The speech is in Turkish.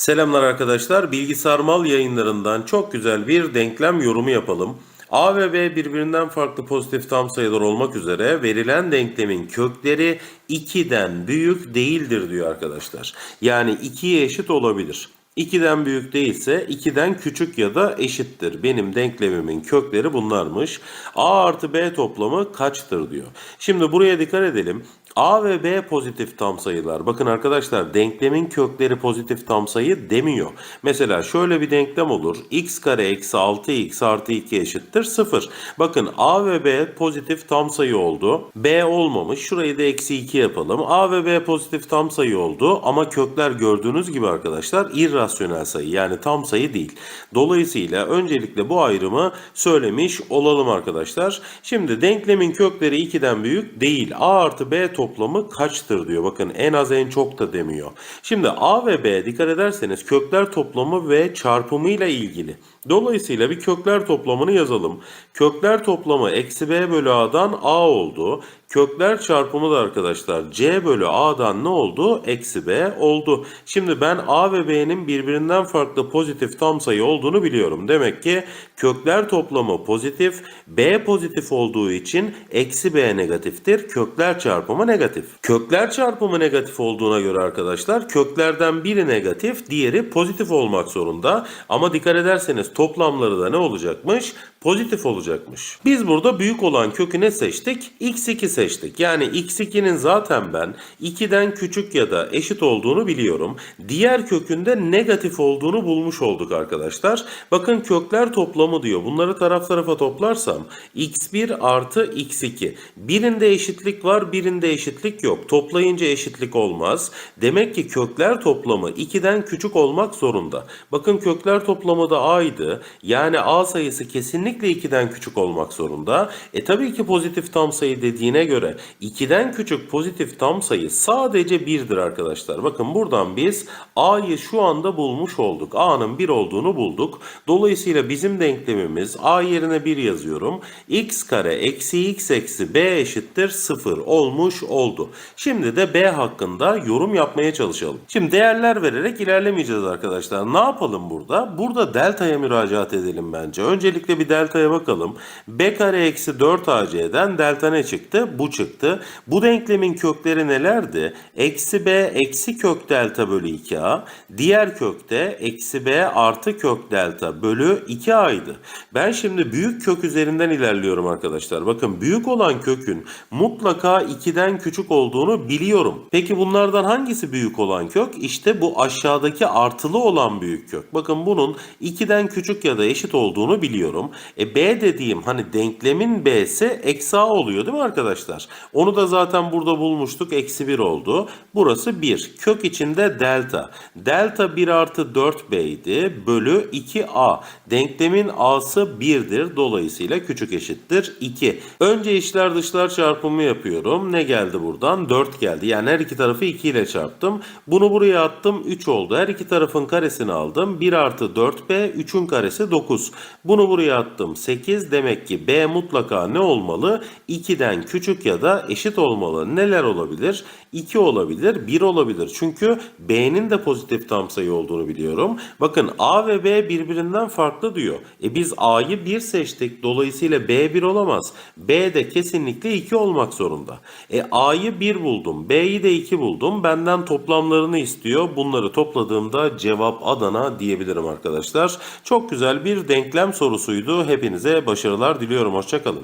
Selamlar arkadaşlar. Bilgisayar Mal yayınlarından çok güzel bir denklem yorumu yapalım. A ve B birbirinden farklı pozitif tam sayılar olmak üzere verilen denklemin kökleri 2'den büyük değildir diyor arkadaşlar. Yani 2'ye eşit olabilir. 2'den büyük değilse 2'den küçük ya da eşittir. Benim denklemimin kökleri bunlarmış. A artı B toplamı kaçtır diyor. Şimdi buraya dikkat edelim. A ve B pozitif tam sayılar. Bakın arkadaşlar denklemin kökleri pozitif tam sayı demiyor. Mesela şöyle bir denklem olur. x kare eksi 6x artı 2 eşittir 0. Bakın A ve B pozitif tam sayı oldu. B olmamış. Şurayı da eksi 2 yapalım. A ve B pozitif tam sayı oldu. Ama kökler gördüğünüz gibi arkadaşlar irrasyonel sayı. Yani tam sayı değil. Dolayısıyla öncelikle bu ayrımı söylemiş olalım arkadaşlar. Şimdi denklemin kökleri 2'den büyük değil. A artı B toplamı kaçtır diyor. Bakın en az en çok da demiyor. Şimdi A ve B dikkat ederseniz kökler toplamı ve çarpımıyla ilgili. Dolayısıyla bir kökler toplamını yazalım. Kökler toplamı eksi B bölü A'dan A oldu. Kökler çarpımı da arkadaşlar C bölü A'dan ne oldu? Eksi B oldu. Şimdi ben A ve B'nin birbirinden farklı pozitif tam sayı olduğunu biliyorum. Demek ki kökler toplamı pozitif, B pozitif olduğu için eksi B negatiftir. Kökler çarpımı negatif. Kökler çarpımı negatif olduğuna göre arkadaşlar köklerden biri negatif, diğeri pozitif olmak zorunda. Ama dikkat ederseniz toplamları da ne olacakmış? Pozitif olacakmış. Biz burada büyük olan kökü ne seçtik? x2 seçtik. Yani x2'nin zaten ben 2'den küçük ya da eşit olduğunu biliyorum. Diğer kökünde negatif olduğunu bulmuş olduk arkadaşlar. Bakın kökler toplamı diyor. Bunları taraf tarafa toplarsam x1 artı x2. Birinde eşitlik var, birinde eşitlik yok. Toplayınca eşitlik olmaz. Demek ki kökler toplamı 2'den küçük olmak zorunda. Bakın kökler toplamı da a'ydı. Yani a sayısı kesinlikle 2'den küçük olmak zorunda. E tabii ki pozitif tam sayı dediğine göre 2'den küçük pozitif tam sayı sadece 1'dir arkadaşlar. Bakın buradan biz a'yı şu anda bulmuş olduk. a'nın 1 olduğunu bulduk. Dolayısıyla bizim denklemimiz a yerine 1 yazıyorum. x kare eksi x eksi b eşittir 0 olmuş oldu. Şimdi de b hakkında yorum yapmaya çalışalım. Şimdi değerler vererek ilerlemeyeceğiz arkadaşlar. Ne yapalım burada? Burada delta'ya müracaat edelim bence. Öncelikle bir delta'ya bakalım. b kare eksi 4ac'den delta ne çıktı? Bu çıktı. Bu denklemin kökleri nelerdi? Eksi b eksi kök delta bölü 2a. Diğer kökte eksi b artı kök delta bölü 2a'ydı. Ben şimdi büyük kök üzerinden ilerliyorum arkadaşlar. Bakın büyük olan kökün mutlaka 2'den küçük olduğunu biliyorum. Peki bunlardan hangisi büyük olan kök? İşte bu aşağıdaki artılı olan büyük kök. Bakın bunun 2'den küçük ya da eşit olduğunu biliyorum. E b dediğim hani denklemin b'si eksi a oluyor değil mi arkadaşlar? Onu da zaten burada bulmuştuk. Eksi 1 oldu. Burası 1. Kök içinde delta. Delta 1 artı 4b idi. Bölü 2a. Denklemin a'sı 1'dir. Dolayısıyla küçük eşittir 2. Önce içler dışlar çarpımı yapıyorum. Ne geldi buradan? 4 geldi. Yani her iki tarafı 2 ile çarptım. Bunu buraya attım. 3 oldu. Her iki tarafın karesini aldım. 1 artı 4b. 3'ün karesi 9. Bunu buraya attım. 8. Demek ki b mutlaka ne olmalı? 2'den küçük ya da eşit olmalı. Neler olabilir? 2 olabilir, 1 olabilir. Çünkü b'nin de pozitif tam sayı olduğunu biliyorum. Bakın a ve b birbirinden farklı diyor. E biz a'yı 1 seçtik. Dolayısıyla b 1 olamaz. b de kesinlikle 2 olmak zorunda. E a'yı 1 buldum. b'yi de 2 buldum. Benden toplamlarını istiyor. Bunları topladığımda cevap Adana diyebilirim arkadaşlar. Çok güzel bir denklem sorusuydu. Hepinize başarılar diliyorum. Hoşçakalın.